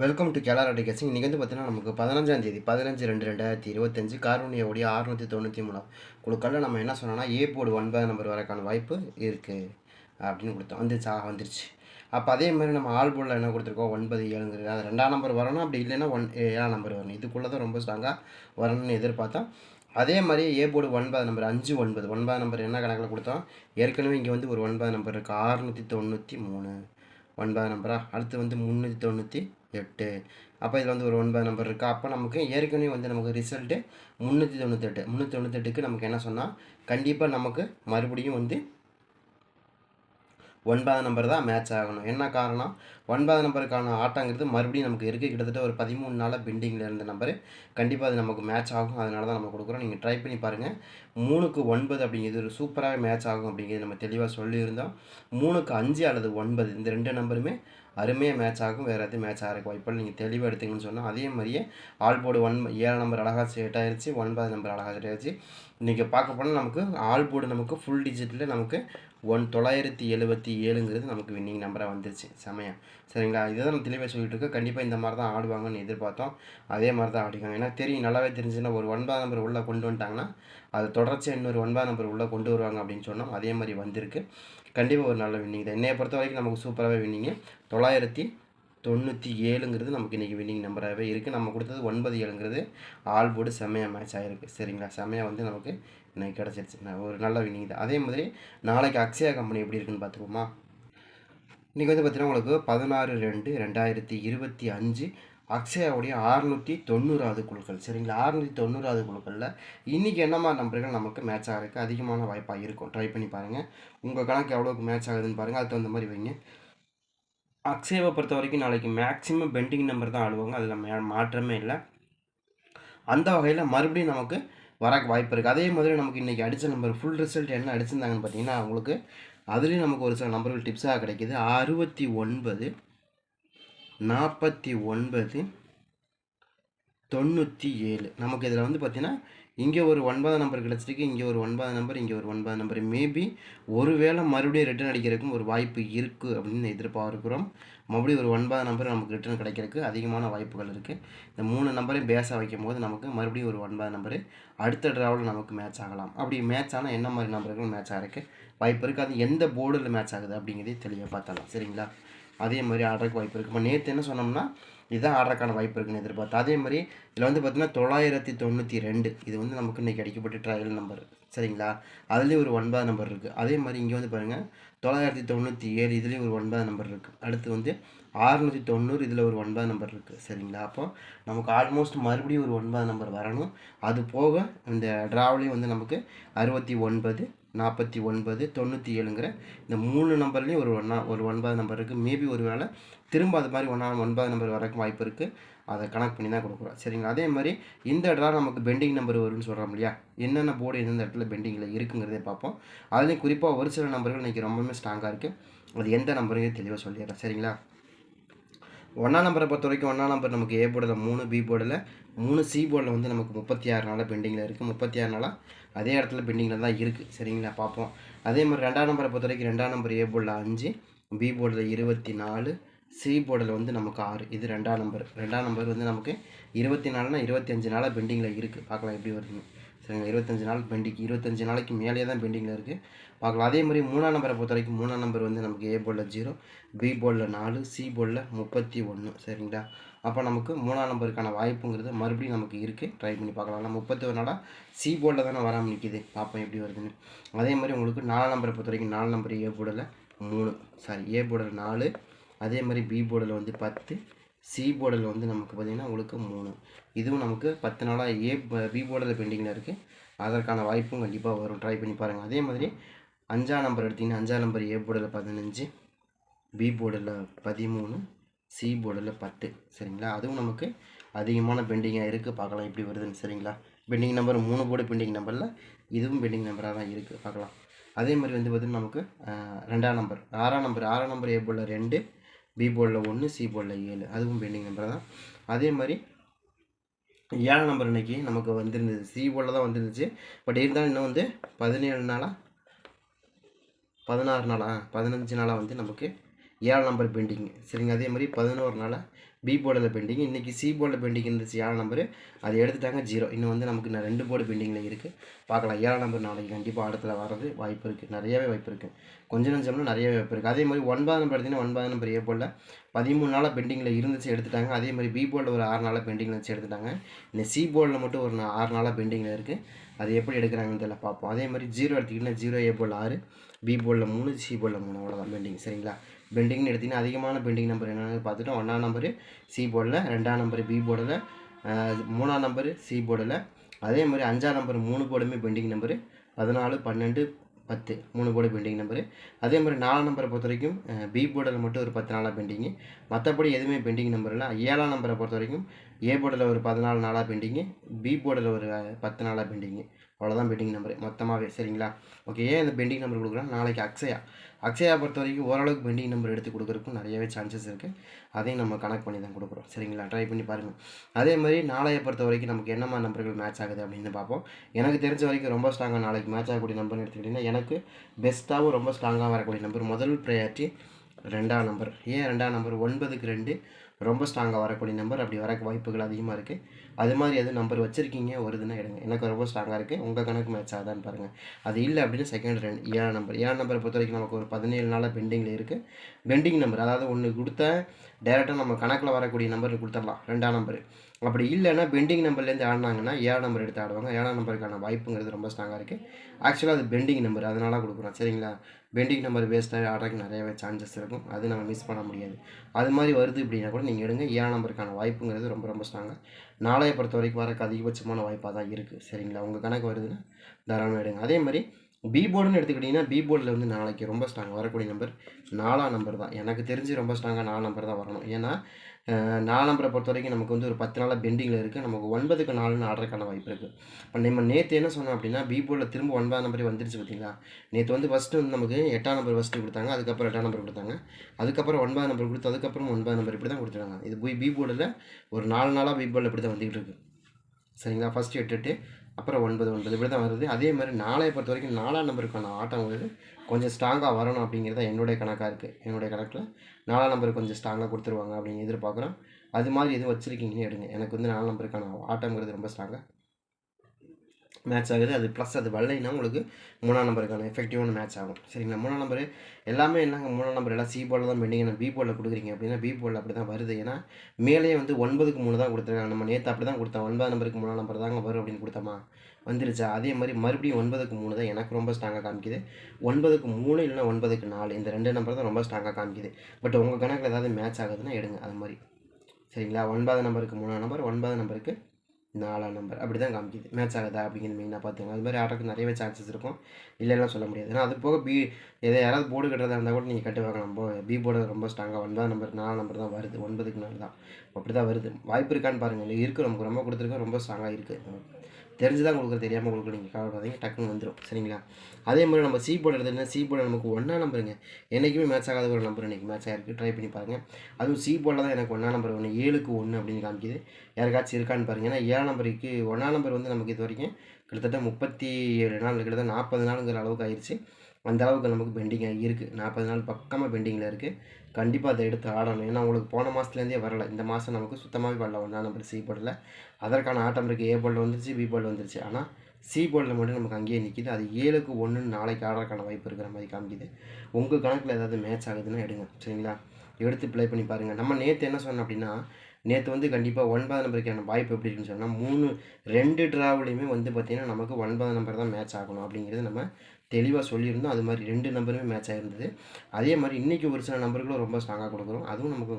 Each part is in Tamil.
வெல்கம் டு கேலார் அடிகேசிங் இன்றைக்கி வந்து பார்த்தீங்கன்னா நமக்கு பதினஞ்சாம் தேதி பதினஞ்சு ரெண்டு ரெண்டாயிரத்தி இருபத்தஞ்சு கார்னியோடைய அறுநூற்றி தொண்ணூற்றி மூணாம் குழுக்களில் நம்ம என்ன சொன்னோம்னா ஏ போர்டு ஒன்பது நம்பர் வரக்கான வாய்ப்பு இருக்குது அப்படின்னு கொடுத்தோம். வந்துச்சா வந்துருச்சு. அப்போ அதே மாதிரி நம்ம ஆல் போர்டில் என்ன கொடுத்துருக்கோம்? ஒன்பது ஏழுங்கிறது. அது ரெண்டாம் நம்பர் வரணும். அப்படி இல்லைன்னா ஒன் ஏழாம் நம்பர் வரணும். இதுக்குள்ளே தான் ரொம்ப ஸ்ட்ராங்காக வரணும்னு எதிர்பார்த்தோம். அதே மாதிரி ஏ போர்டு ஒன்பது நம்பர் அஞ்சு ஒன்பது. ஒன்பது நம்பர் என்ன கணக்கில் கொடுத்தோம்? ஏற்கனவே இங்கே வந்து ஒரு ஒன்பது நம்பர் இருக்குது அறுநூற்றி தொண்ணூற்றி மூணு. ஒன்பது நம்பரா அடுத்து வந்து முந்நூற்றி தொண்ணூற்றி எட்டு. அப்போ இதில் வந்து ஒரு ஒன்பது நம்பர் இருக்குது அப்போ நமக்கு ஏற்கனவே வந்து நமக்கு ரிசல்ட்டு முந்நூற்றி தொண்ணூத்தெட்டு. முந்நூற்றி தொண்ணூத்தெட்டுக்கு நமக்கு என்ன சொன்னால் கண்டிப்பாக நமக்கு மறுபடியும் வந்து ஒன்பதாம் நம்பர் தான் மேட்ச் ஆகணும். என்ன காரணம்? ஒன்பதாம் நம்பருக்கான ஆட்டங்கிறது மறுபடியும் நமக்கு இருக்குது கிட்டத்தட்ட ஒரு பதிமூணு நாளாக பெண்டிங்கில் இருந்த நம்பரு கண்டிப்பாக அது நமக்கு மேட்ச் ஆகும். அதனால தான் நம்ம கொடுக்குறோம். நீங்கள் ட்ரை பண்ணி பாருங்கள் மூணுக்கு ஒன்பது அப்படிங்கிறது ஒரு சூப்பராக மேட்ச் ஆகும் அப்படிங்கிறது நம்ம தெளிவாக சொல்லியிருந்தோம். மூணுக்கு அஞ்சு அல்லது ஒன்பது இந்த ரெண்டு நம்பருமே அருமையாக மேட்ச் ஆகும். வேறு எதுவும் மேட்ச் ஆகிறக்கு வாய்ப்பில் நீங்கள் தெளிவாக எடுத்தீங்கன்னு சொன்னால் அதே மாதிரியே ஆல் போர்டு ஒன் ஏழு நம்பர் அழகாக செட் ஆயிடுச்சு ஒன்பது நம்பர் அழகாக செட் ஆயிடுச்சு இன்றைக்கி பார்க்க போனால் நமக்கு ஆல் போர்டு நமக்கு ஃபுல் டிஜிட்டில் நமக்கு ஒன் தொள்ளாயிரத்தி எழுபத்தி ஏழுங்கிறது நமக்கு வின்னிங் நம்பராக வந்துருச்சு. செமையாக சரிங்களா? இதுதான் நம்ம தெளிவாக சொல்லிட்டு இருக்கோம் கண்டிப்பாக இந்த மாதிரி தான் ஆடுவாங்கன்னு எதிர்பார்த்தோம். அதே மாதிரி தான் ஆடிக்காங்க ஏன்னா தெரியும் நல்லாவே தெரிஞ்சுன்னா ஒரு ஒன்பதாம் நம்பர் உள்ளே கொண்டு வந்துட்டாங்கன்னா அது தொடர்ச்சியாக இன்னொரு ஒன்பதாம் நம்பர் உள்ளே கொண்டு வருவாங்க அப்படின்னு சொன்னோம். அதே மாதிரி வந்திருக்கு. கண்டிப்பாக ஒரு நல்ல வின்னிங் தான். என்னையை பொறுத்த வரைக்கும் நமக்கு சூப்பராகவே வின்னிங்கு தொள்ளாயிரத்தி தொண்ணூற்றி ஏழுங்கிறது நமக்கு இன்றைக்கி வின்னிங் நம்பராகவே இருக்குது நம்ம கொடுத்தது ஒன்பது ஏழுங்கிறது ஆல் போர்டு செம்மையாக மேட்ச் ஆகிருக்கு சரிங்களா? செம்மையாக வந்து நமக்கு இன்றைக்கி கிடச்சிருச்சு. ஒரு நல்ல வின்னிங் தான் அதே மாதிரி நாளைக்கு அக்ஷயா கம்பெனி எப்படி இருக்குன்னு பார்த்துக்குவோமா? இன்றைக்கி வந்து பார்த்தீங்கன்னா உங்களுக்கு பதினாறு ரெண்டு ரெண்டாயிரத்தி இருபத்தி அஞ்சு அக்ஷயாவுடைய அறுநூற்றி தொண்ணூறாவது குழுக்கள். சரிங்களா? அறுநூற்றி தொண்ணூறாவது குழுக்களில் இன்றைக்கி என்ன மாதிரி நம்பர்கள் நமக்கு மேட்ச் ஆகிறதுக்கு அதிகமான வாய்ப்பாக இருக்கும்? ட்ரை பண்ணி பாருங்கள் உங்கள் கணக்கு எவ்வளோக்கு மேட்ச் ஆகுதுன்னு பாருங்கள் அதுக்கு தகுந்த மாதிரி வைங்க. அக்ஸேவை பொறுத்த வரைக்கும் நாளைக்கு மேக்ஸிமம் பெண்டிங் நம்பர் தான் ஆடுவாங்க. அதில் மாற்றமே இல்லை. அந்த வகையில் மறுபடியும் நமக்கு வர வாய்ப்பு இருக்குது அதே மாதிரி நமக்கு இன்றைக்கி அடித்த நம்பர் ஃபுல் ரிசல்ட் என்ன அடிச்சிருந்தாங்கன்னு பார்த்தீங்கன்னா அவங்களுக்கு அதுலேயும் நமக்கு ஒரு சில நம்பர்கள் டிப்ஸாக கிடைக்கிது. அறுபத்தி ஒன்பது நாற்பத்தி ஒன்பது தொண்ணூற்றி ஏழு. நமக்கு இதில் வந்து பார்த்திங்கன்னா இங்கே ஒரு ஒன்பதாம் நம்பர் கிடச்சிருக்கு இங்கே ஒரு ஒன்பதாம் நம்பர் இங்கே ஒரு ஒன்பதாம் நம்பர். மேபி ஒருவேளை மறுபடியும் ரிட்டர்ன் அடிக்கிறதுக்கும் ஒரு வாய்ப்பு இருக்குது அப்படின்னு எதிர்பார்க்குறோம். மறுபடியும் ஒரு ஒன்பதாம் நம்பர் நமக்கு ரிட்டர்ன் கிடைக்கிறதுக்கு அதிகமான வாய்ப்புகள் இருக்குது இந்த மூணு நம்பரையும் பேஸாக வைக்கும் போது நமக்கு மறுபடியும் ஒரு ஒன்பதாம் நம்பர் அடுத்த ட்ராவில் நமக்கு மேட்ச் ஆகலாம். அப்படி மேட்ச் ஆனால் என்ன மாதிரி நம்பர்கள் மேட்ச் ஆகிருக்கு வாய்ப்பு இருக்குது அது எந்த போர்டில் மேட்ச் ஆகுது அப்படிங்கிறதே தெளிவாக பார்த்தலாம் சரிங்களா? அதே மாதிரி ஆடுறதுக்கு வாய்ப்பு இருக்குது இப்போ நேற்று என்ன சொன்னோம்னா இதுதான் ஆடுறதுக்கான வாய்ப்பு இருக்குன்னு எதிர்பார்த்து. அதே மாதிரி இதில் வந்து பார்த்தீங்கன்னா தொள்ளாயிரத்தி தொண்ணூற்றி ரெண்டு. இது வந்து நமக்கு இன்றைக்கி அடிக்கப்பட்ட ட்ரையல் நம்பர் சரிங்களா? அதுலேயும் ஒரு ஒன்பது நம்பர் இருக்குது அதே மாதிரி இங்கே வந்து பாருங்கள் தொள்ளாயிரத்தி தொண்ணூற்றி ஏழு இதுலேயும் ஒரு ஒன்பது நம்பர் இருக்குது அடுத்து வந்து ஆறுநூற்றி தொண்ணூறு இதில் ஒரு ஒன்பது நம்பர் இருக்குது சரிங்களா? அப்போ நமக்கு ஆல்மோஸ்ட் மறுபடியும் ஒரு ஒன்பது நம்பர் வரணும். அது போக இந்த ட்ராவலையும் வந்து நமக்கு அறுபத்தி ஒன்பது நாற்பத்தி ஒன்பது தொண்ணூற்றி ஏழுங்கிற இந்த மூணு நம்பர்லேயும் ஒரு ஒன்றா ஒரு ஒன்பது நம்பர் இருக்குது மேபி ஒரு வேளை திரும்ப அது மாதிரி ஒன்றா ஒன்பது நம்பர் வரக்கும் வாய்ப்பு இருக்குது அதை கணக்கு பண்ணி தான் கொடுக்குறோம் சரிங்களா? அதே மாதிரி இந்த இடத்துல நமக்கு பெண்டிங் நம்பர் வரும்னு சொல்கிறோம் இல்லையா? என்னென்ன போர்டு எந்தெந்த இடத்துல பெண்டிங்கில் இருக்குங்கிறதே பார்ப்போம். அதுலேயும் குறிப்பாக ஒரு சில நம்பர்கள் இன்றைக்கி ரொம்பவுமே ஸ்ட்ராங்காக இருக்குது அது எந்த நம்பருங்கிறது தெளிவாக சொல்லிடுறேன் சரிங்களா? ஒன்றாம் நம்பரை பொறுத்த வரைக்கும் ஒன்றாம் நம்பர் நமக்கு ஏ போர்டில் மூணு பி போர்டில் மூணு சி போர்டில் வந்து நமக்கு முப்பத்தி ஆறு நாளாக பெண்டிங்கில் இருக்குது முப்பத்தி ஆறு நாளாக அதே இடத்துல பெண்டிங்கில் தான் இருக்குது சரிங்களா? பார்ப்போம். அதே மாதிரி ரெண்டாம் நம்பரை பொறுத்த வரைக்கும் ரெண்டாம் நம்பர் ஏ போர்டில் அஞ்சு பி போர்டில் இருபத்தி நாலு சி போர்டில் வந்து நமக்கு ஆறு. இது ரெண்டாம் நம்பர் ரெண்டாம் நம்பர் வந்து நமக்கு இருபத்தி நாலுனா இருபத்தி அஞ்சு நாளாக பெண்டிங்கில் இருக்குது பார்க்கலாம் எப்படி வருதுன்னு. சரிங்களா இருபத்தஞ்சி நாள் பெண்டிங் இருபத்தஞ்சு நாளைக்கு மேலே தான் பெண்டிங்கில் இருக்குது பார்க்கலாம். அதே மாதிரி மூணாம் நம்பரை பொறுத்த வரைக்கும் மூணாம் நம்பர் வந்து நமக்கு ஏ போர்டில் ஜீரோ பி போலில் நாலு சி போர்டில் முப்பத்தி ஒன்று சரிங்களா? அப்போ நமக்கு மூணாம் நம்பருக்கான வாய்ப்புங்கிறது மறுபடியும் நமக்கு இருக்குது ட்ரை பண்ணி பார்க்கலாம். ஆனால் முப்பத்தி ஒரு நாளாக சி போர்டில் தானே வராமல் நிற்கிது பார்ப்போம் எப்படி வருதுன்னு. அதே மாதிரி உங்களுக்கு நாலாம் நம்பரை பொறுத்த வரைக்கும் நாலு நம்பர் ஏ போர்டில் மூணு. சாரி ஏ போர்டில் நாலு. அதே மாதிரி பி போர்டில் வந்து பத்து. சி போர்டில் வந்து நமக்கு பார்த்திங்கன்னா உங்களுக்கு மூணு. இதுவும் நமக்கு பத்து நாளாக ஏ பி போர்டில் பெண்டிங்கில் இருக்குது அதற்கான வாய்ப்பும் கண்டிப்பாக வரும். ட்ரை பண்ணி பாருங்கள் அதே மாதிரி அஞ்சாம் நம்பர் எடுத்திங்கன்னா அஞ்சாம் நம்பர் ஏ போர்டில் பதினஞ்சு பி போர்டில் பதிமூணு சி போர்டில் பத்து. சரிங்களா? அதுவும் நமக்கு அதிகமான பெண்டிங்காக இருக்குது பார்க்கலாம் எப்படி வருதுன்னு. சரிங்களா? பெண்டிங் நம்பர் மூணு போர்டு பெண்டிங் நம்பரில் இதுவும் பெண்டிங் நம்பராக தான் இருக்குது பார்க்கலாம். அதே மாதிரி வந்து பார்த்திங்கன்னா நமக்கு ரெண்டாம் நம்பர் ஆறாம் நம்பர் ஆறாம் நம்பர் ஏ போர்டில் ரெண்டு பி போர்டில் ஒன்று சி போர்டில் ஏழு. அதுவும் பெண்டிங் நம்பர் தான். அதே மாதிரி ஏழு நம்பர் இன்றைக்கி நமக்கு வந்திருந்தது. சி போர்டில் தான் வந்துருந்துச்சு. பட் இருந்தாலும் இன்னும் வந்து பதினேழு நாளாக பதினாறு நாளா? பதினஞ்சு நாளாக வந்து நமக்கு ஏழு நம்பர் பெண்டிங் சரிங்க அதே மாதிரி பதினோரு நாளாக பி போர்டில் பெண்டிங் இன்றைக்கி சி போர்டில் பெண்டிங் இருந்துச்சு. ஏழாம் நம்பரு அது எடுத்துட்டாங்க ஜீரோ இன்னும் வந்து நமக்கு இன்னும் ரெண்டு போர்டு பெண்டிங்கில் இருக்குது பார்க்கலாம். ஏழாம் நம்பர் நாளைக்கு கண்டிப்பாக ஆடத்தில் வர்றது வாய்ப்பு இருக்குது நிறையவே வாய்ப்பு இருக்குது கொஞ்சம் நஞ்சம்னா நிறையவே வாய்ப்பு இருக்குது அதே மாதிரி ஒன்பதாம் நம்பர் எடுத்திங்கன்னா ஒன்பதாம் நம்பர் ஏ போர்டில் பதிமூணு நாளாக பெண்டிங்கில் இருந்துச்சு எடுத்துட்டாங்க. அதே மாதிரி பி போர்டில் ஒரு ஆறு நாளாக பெண்டிங்கில் வச்சு எடுத்துட்டாங்க. இந்த சி போர்டில் மட்டும் ஒரு ஆறு நாளாக பெண்டிங்கில் இருக்குது அது எப்படி எடுக்கிறாங்கன்னு தெரியல. பார்ப்போம். அதே மாதிரி ஜீரோ எடுத்துக்கிட்டிங்கன்னா ஜீரோ ஏ போர்டில் ஆறு பி போர்டில் மூணு சி போர்டில் மூணு. அவ்வளோதான் பெண்டிங் சரிங்களா? பெண்டிங்னு எடுத்திங்கன்னா அதிகமான பெண்டிங் நம்பர் என்னென்னு பார்த்துட்டோம். ஒன்றாம் நம்பரு சி போர்டில் ரெண்டாம் நம்பர் பி போர்டில் மூணாம் நம்பரு சி போர்டில் அதே மாதிரி அஞ்சாம் நம்பர் மூணு போர்டுமே பெண்டிங் நம்பரு பதினாலு பன்னெண்டு பத்து மூணு போர்டு பெண்டிங் நம்பரு அதே மாதிரி நாலாம் நம்பரை பொறுத்த வரைக்கும் பி போர்டில் மட்டும் ஒரு பத்து நாளாக பெண்டிங்கு மற்றபடி எதுவுமே பெண்டிங் நம்பர் இல்லை. ஏழாம் நம்பரை பொறுத்த வரைக்கும் ஏ போர்டில் ஒரு பதினாலு நாளாக பெண்டிங்கு பி போர்டில் ஒரு பத்து நாளாக பெண்டிங்கு அவ்வளோதான் பெண்டிங் நம்பர் மொத்தமாகவே சரிங்களா? ஓகே ஏன் இந்த பெண்டிங் நம்பர் கொடுக்குறோம் நாளைக்கு அக்ஷயா. அக்ஷயா பொறுத்த வரைக்கும் ஓரளவுக்கு பெண்டிங் நம்பர் எடுத்து கொடுக்குறதுக்கும் நிறையவே சான்சஸ் இருக்குது அதையும் நம்ம கனெக்ட் பண்ணி தான் கொடுக்குறோம். சரிங்களா? ட்ரை பண்ணி பாருங்கள் அதே மாதிரி நாளையை பொறுத்த வரைக்கும் நமக்கு என்னமா நம்பர்கள் மேட்ச் ஆகுது அப்படின்னு பார்ப்போம். எனக்கு தெரிஞ்ச வரைக்கும் ரொம்ப ஸ்ட்ராங்காக நாளைக்கு மேட்ச் ஆகக்கூடிய நம்பர்னு எடுத்துக்கிட்டிங்கன்னா எனக்கு பெஸ்ட்டாகவும் ரொம்ப ஸ்ட்ராங்காக வரக்கூடிய நம்பர் முதல் ப்ரையாரிட்டி ரெண்டாம் நம்பர் ஏன் ரெண்டாம் நம்பர் ஒன்பதுக்கு ரெண்டு ரொம்ப ஸ்ட்ராங்காக வரக்கூடிய நம்பர் அப்படி வர வாய்ப்புகள் அதிகமாக இருக்குது அது மாதிரி எதுவும் நம்பர் வச்சுருக்கீங்க? வருதுன்னா எடுங்க. எனக்கு ரொம்ப ஸ்ட்ராங்காக இருக்குது உங்கள் கணக்கு மேட்ச் ஆகுதான்னு பாருங்கள் அது இல்லை அப்படின்னு செகண்ட் ரெண்டு ஏழாம் நம்பர் ஏழாம் நம்பரை பொறுத்த வரைக்கும் நமக்கு ஒரு பதினேழு நாளாக பெண்டிங்கில் இருக்குது பெண்டிங் நம்பர் அதாவது ஒன்று கொடுத்த டேரெக்டாக நம்ம கணக்கில் வரக்கூடிய நம்பர் கொடுத்துடலாம். ரெண்டாம் நம்பர் அப்படி இல்லைன்னா பெண்டிங் நம்பர்லேருந்து ஆடினாங்கன்னா ஏழாம் நம்பர் எடுத்து ஆடுவாங்க. ஏழாம் நம்பருக்கான வாய்ப்புங்கிறது ரொம்ப ஸ்ட்ராங்காக இருக்குது ஆக்சுவலாக அது பெண்டிங் நம்பர் அதனால கொடுக்குறோம். சரிங்களா? பெண்டிங் நம்பர் வேஸ்ட்டாக ஆடுறதுக்கு நிறையவே சான்சஸ் இருக்கும். அது நம்ம மிஸ் பண்ண முடியாது. அது மாதிரி வருது அப்படின்னா கூட நீங்கள் எடுங்க. ஏழாம் நம்பருக்கான வாய்ப்புங்கிறது ரொம்ப ரொம்ப ஸ்ட்ராங்காக நாளைய பொறுத்த வரைக்கும் வரக்கு அதிகபட்சமான வாய்ப்பாக தான் இருக்குது சரிங்களா? உங்கள் கணக்கு வருதுன்னா தாராளமாக எடுங்க. அதே மாதிரி பி போர்டுன்னு எடுத்துக்கிட்டிங்கன்னா பி போர்டில் வந்து நாளைக்கு ரொம்ப ஸ்ட்ராங் வரக்கூடிய நம்பர் நாலாம் நம்பர் தான். எனக்கு தெரிஞ்சு ரொம்ப ஸ்ட்ராங்காக நாலு நம்பர் தான் வரணும். ஏன்னா நாலு நம்பரை பொறுத்த வரைக்கும் நமக்கு வந்து ஒரு பத்து நாளாக பெண்டிங்கில் இருக்குது நமக்கு ஒன்பதுக்கு நாலுன்னு ஆடுறதுக்கான வாய்ப்பு இருக்குது இப்போ நம்ம நேற்று என்ன சொன்னோம் அப்படின்னா பி போர்டில் திரும்ப ஒன்பதாம் நம்பரே வந்துருச்சு பார்த்தீங்களா? நேற்று வந்து ஃபஸ்ட்டு வந்து நமக்கு எட்டாம் நம்பர் ஃபஸ்ட்டு கொடுத்தாங்க. அதுக்கப்புறம் எட்டாம் நம்பர் கொடுத்தாங்க. அதுக்கப்புறம் ஒன்பதாம் நம்பர் கொடுத்து அதுக்கப்புறம் ஒன்பதாம் நம்பர் இப்படி தான் கொடுத்துருக்காங்க இது போய் பி போர்டில் ஒரு நாலு நாளாக பி போர்டில் இப்படி தான் வந்துகிட்டு இருக்குது சரிங்களா? ஃபஸ்ட்டு எட்டு எட்டு அப்புறம் ஒன்பது ஒன்பது. இப்படி தான் வருது. அதே மாதிரி நாளைய பொறுத்த வரைக்கும் நாலாம் நம்பருக்கான ஆட்டம் வந்து கொஞ்சம் ஸ்ட்ராங்காக வரணும் அப்படிங்கிறது தான் என்னுடைய கணக்காக இருக்குது என்னுடைய கணக்கில் நாலாம் நம்பர் கொஞ்சம் ஸ்ட்ராங்காக கொடுத்துருவாங்க அப்படின்னு எதிர்பார்க்குறோம். அது மாதிரி எதுவும் வச்சுருக்கீங்கன்னு எடுங்க. எனக்கு வந்து நாலாம் நம்பருக்கான ஆட்டங்கிறது ரொம்ப ஸ்ட்ராங்காக மேட்ச் ஆகுது. அது ப்ளஸ் அது வரலைன்னா உங்களுக்கு மூணாம் நம்பருக்கான எஃபெக்டிவான மேட்ச் ஆகும். சரிங்களா? மூணாம் நம்பர் எல்லாமே என்னங்க? மூணாம் நம்பர் எல்லாம் சி போலில் தான் பெண்டிங் பி போர்டில் கொடுக்குறீங்க அப்படின்னா பி போர்டில் அப்படி தான் வருது. ஏன்னா மேலே வந்து ஒன்பதுக்கு மூணு தான் கொடுத்துருக்காங்க. நம்ம நேற்று அப்படி தான் கொடுத்தோம் ஒன்பது நம்பருக்கு மூணாம் நம்பர் தாங்க வரும் அப்படின்னு கொடுத்தோமா? வந்துருச்சா? அதே மாதிரி மறுபடியும் ஒன்பதுக்கு மூணு தான் எனக்கு ரொம்ப ஸ்ட்ராங்காக காமிக்குது. ஒன்பதுக்கு மூணு இல்லைன்னா ஒன்பதுக்கு நாலு. இந்த ரெண்டு நம்பர் தான் ரொம்ப ஸ்ட்ராங்காக காமிக்குது. பட் உங்கள் கணக்கில் ஏதாவது மேட்ச் ஆகுதுன்னா எடுங்க. அது மாதிரி. சரிங்களா? ஒன்பது நம்பருக்கு மூணாம் நம்பர் ஒன்பது நம்பருக்கு நாலாம் நம்பர் அப்படி தான் காமிக்குது. மேட்ச் ஆகுதா அப்படிங்கிற மெயினாக பார்த்துங்க அது மாதிரி ஆட்டோக்கு நிறையவே சான்சஸ் இருக்கும். இல்லைன்னா சொல்ல முடியாது. ஏன்னா அது போக பி எதை யாராவது போர்டு கட்டுறதா இருந்தால் கூட நீங்கள் கட்டு வைக்கலாம் போ பி போர்டு ரொம்ப ஸ்ட்ராங்காக ஒன்பதாம் நம்பர் நாலாம் நம்பர் தான் வருது. ஒன்பதுக்கு நாலு தான் அப்படி தான் வருது. வாய்ப்பு இருக்கான்னு பாருங்கள் இருக்குது நமக்கு ரொம்ப கொடுத்துருக்கோம் ரொம்ப ஸ்ட்ராங்காக இருக்குது தெரிஞ்சு தான் கொடுக்குறது தெரியாமல் கொடுக்க நீங்கள் கவலைப்படாதீங்க டக்குன்னு வந்துடும் சரிங்களா? அதே மாதிரி நம்ம சி போர்டு எடுத்துகிட்டா சி போர்டு நமக்கு ஒன்றா நம்பருங்க என்றைக்குமே மேட்ச் ஆகாத ஒரு நம்பர் இன்றைக்கி மேட்ச் ஆகிருக்கு ட்ரை பண்ணி பாருங்கள் அதுவும் சி போர்டில் தான் எனக்கு ஒன்றா நம்பர் ஒன்று ஏழுக்கு ஒன்று அப்படின்னு காமிக்குது. யாருக்காச்சும் இருக்கான்னு பாருங்கள் ஏன்னா ஏழாம் நம்பருக்கு ஒன்றா நம்பர் வந்து நமக்கு இது வரைக்கும் கிட்டத்தட்ட முப்பத்தி ஏழு நாள் கிட்டத்தட்ட நாற்பது நாளுங்கிற அளவுக்கு ஆயிடுச்சு அந்த அளவுக்கு நமக்கு பெண்டிங்காக இருக்குது நாற்பது நாள் பக்கமாக பெண்டிங்கில் இருக்குது கண்டிப்பாக அதை எடுத்து ஆடணும். ஏன்னா உங்களுக்கு போன மாதத்துலேருந்தே வரல. இந்த மாதம் நமக்கு சுத்தமாகவே வரல. ஒன்றா நம்பர் சி போர்டில் அதற்கான ஆட்டம் இருக்குது ஏ போர்டில் வந்துருச்சு பி போர்டில் வந்துருச்சு. ஆனால் சி போர்டில் மட்டும் நமக்கு அங்கேயே நிற்கிது அது ஏழுக்கு ஒன்றுன்னு நாளைக்கு ஆடுறதுக்கான வாய்ப்பு இருக்கிற மாதிரி காமிக்குது. உங்கள் கணக்கில் ஏதாவது மேட்ச் ஆகுதுன்னா எடுங்க. சரிங்களா? எடுத்து ப்ளே பண்ணி பாருங்கள் நம்ம நேற்று என்ன சொன்னோம் அப்படின்னா நேற்று வந்து கண்டிப்பாக ஒன்பதாம் நம்பருக்கான வாய்ப்பு எப்படி இருக்குன்னு சொன்னால் மூணு ரெண்டு ட்ராவ்லையுமே வந்து பார்த்திங்கன்னா நமக்கு ஒன்பதாம் நம்பர் தான் மேட்ச் ஆகணும் அப்படிங்கிறது நம்ம தெளிவாக சொல்லியிருந்தோம். அது மாதிரி ரெண்டு நம்பருமே மேட்ச் ஆகிருந்தது அதே மாதிரி இன்றைக்கி ஒரு சில நம்பர்களும் ரொம்ப ஸ்ட்ராங்காக கொடுக்குறோம். அதுவும் நமக்கு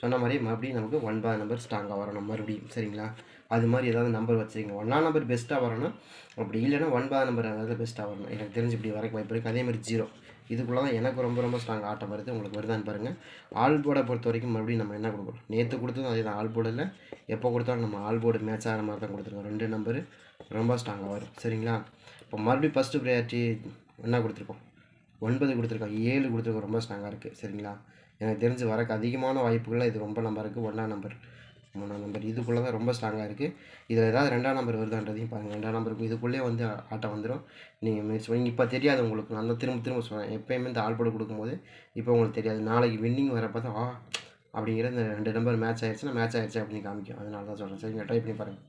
சொன்ன மாதிரி மறுபடியும் நமக்கு ஒன்பதாம் நம்பர் ஸ்ட்ராங்காக வரணும் மறுபடியும் சரிங்களா? அது மாதிரி ஏதாவது நம்பர் வச்சுருங்க. ஒன்றாம் நம்பர் பெஸ்ட்டாக வரணும். அப்படி இல்லைன்னா ஒன்பதாம் நம்பர் ஏதாவது பெஸ்ட்டாக வரணும். எனக்கு தெரிஞ்சு இப்படி வரக்கு வாய்ப்பு இருக்குது அதே மாதிரி ஜீரோ இதுக்குள்ளே தான் எனக்கு ரொம்ப ரொம்ப ஸ்ட்ராங் ஆட்டம் வருது. உங்களுக்கு வருதான்னு பாருங்கள் ஆல் போர்டை பொறுத்த வரைக்கும் மறுபடியும் நம்ம என்ன கொடுக்குறோம் நேற்று கொடுத்ததும் அதே தான். ஆல் போர்டில் எப்போ கொடுத்தாலும் நம்ம ஆல் போர்டு மேட்ச் ஆகிற மாதிரி தான் கொடுத்துருக்கோம். ரெண்டு நம்பரு ரொம்ப ஸ்ட்ராங்காக வரும். சரிங்களா? இப்போ மறுபடியும் ஃபஸ்ட்டு ப்ரையாரிட்டி என்ன கொடுத்துருக்கோம்? ஒன்பது கொடுத்துருக்கோம். ஏழு கொடுத்துருக்கோம். ரொம்ப ஸ்ட்ராங்காக இருக்குது சரிங்களா? எனக்கு தெரிஞ்சு வரக்கு அதிகமான வாய்ப்புகளில் இது ரொம்ப நம்பர் இருக்குது ஒன்றாம் நம்பர் மூணாம் நம்பர் இதுக்குள்ளே தான் ரொம்ப ஸ்ட்ராங்காக இருக்குது இதில் ஏதாவது ரெண்டாம் நம்பர் வருதான்றதையும் பாருங்கள் ரெண்டாம் நம்பருக்கு இதுக்குள்ளே வந்து ஆட்டம் வந்துடும் நீங்கள் மிஸ் பண்ணி இப்போ தெரியாது உங்களுக்கு. நான் தான் திரும்ப திரும்ப சொல்கிறேன் எப்போயுமே இந்த ஆள் கொடுக்கும்போது இப்போ உங்களுக்கு தெரியாது. நாளைக்கு வின்னிங் வரப்போ தான் ஆ! அப்படிங்கிற இந்த ரெண்டு நம்பர் மேட்ச் ஆயிடுச்சுன்னா மேட்ச் ஆயிடுச்சு அப்படின்னு காமிக்கும். அதனால தான் சொல்கிறேன் சரிங்க ட்ரை பண்ணி பாருங்கள்